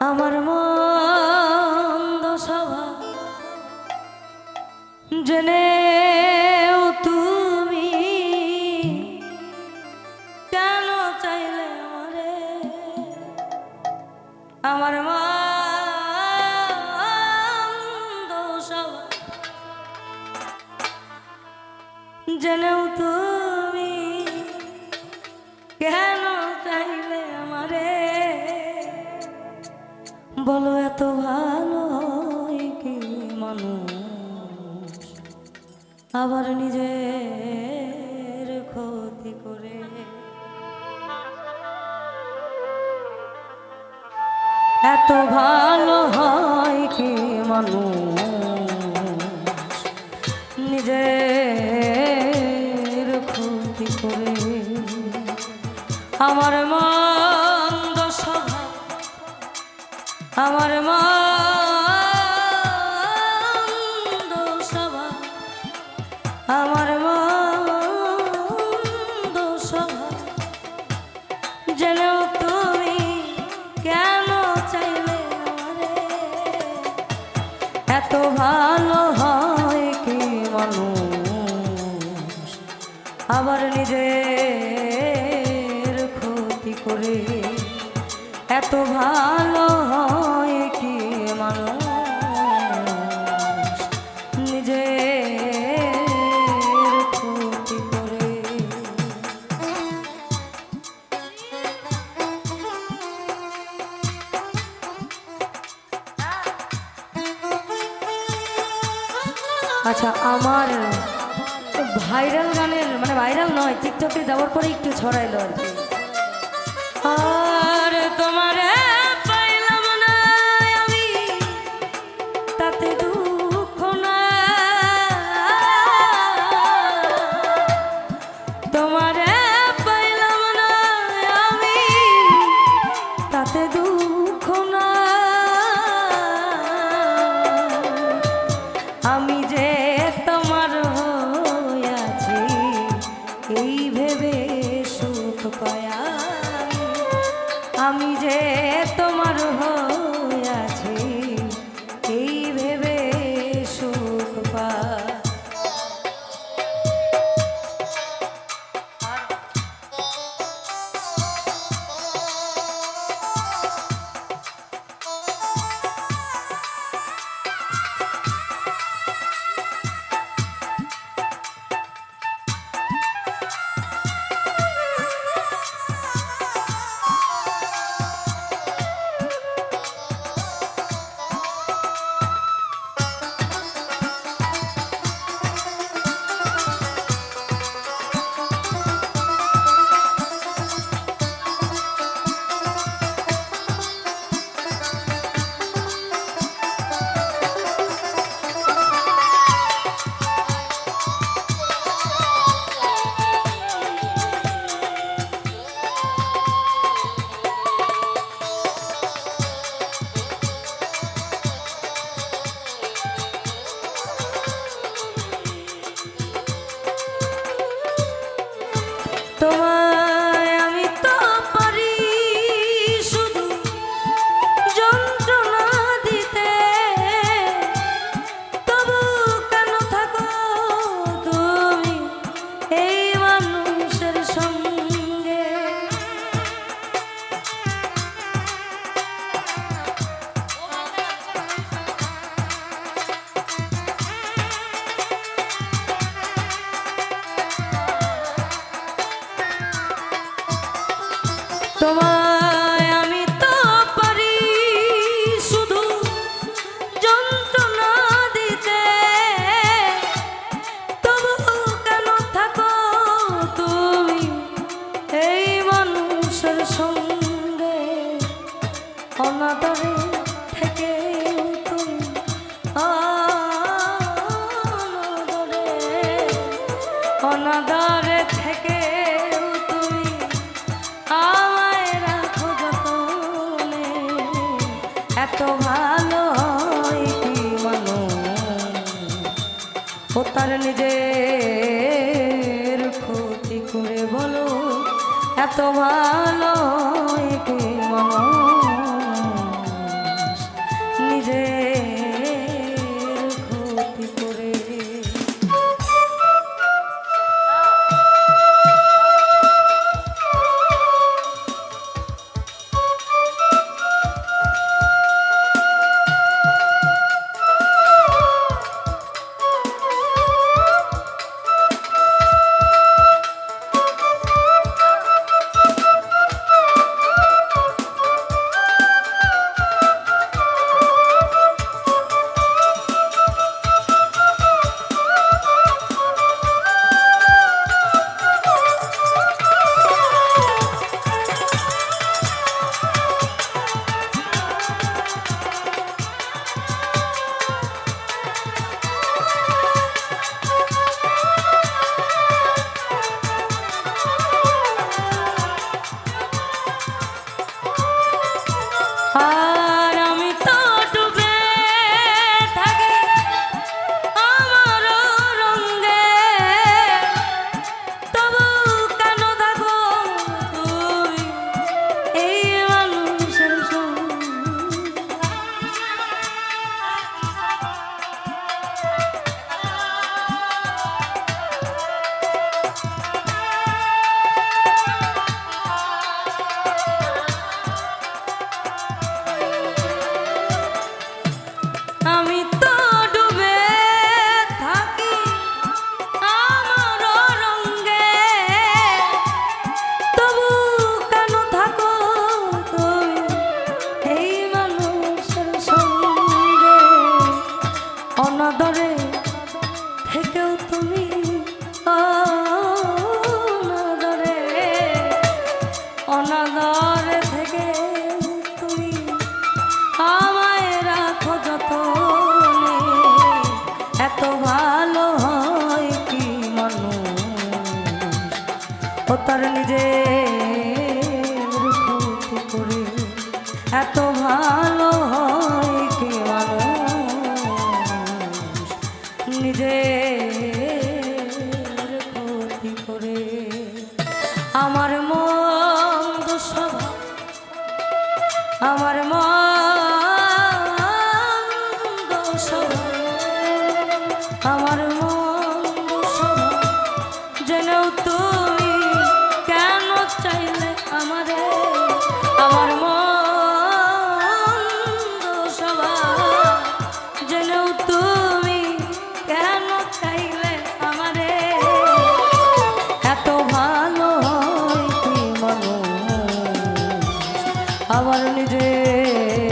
আমার মন্দ স্বভাব জেনে তুমি কেন চাইলে আমারে? আমার স্বভাব জেনেও তুমি বলো, এত ভালো কি মানুষ? আবার নিজের ক্ষতি করে। এত ভালো হয় কি মানুষ? নিজের ক্ষতি করে। আমার মন্দ আমার স্বভাব আমার তুমি কেন এত ভালো হয় কি মানুষ? আবার নিজের ক্ষতি করে এত ভালো আচ্ছা আমার ভাইরাল গানের মানে ভাইরাল নয়, টিকটকে দেওয়ার পরে একটু ছড়াইলো আর কি। আর তোমার অনাদরে থেকে তুমি এত ভালো নিজের ক্ষতি করে বলো এত ভালো যে করে এত ভালো হয় কে ভালো নিজে আমার নিজের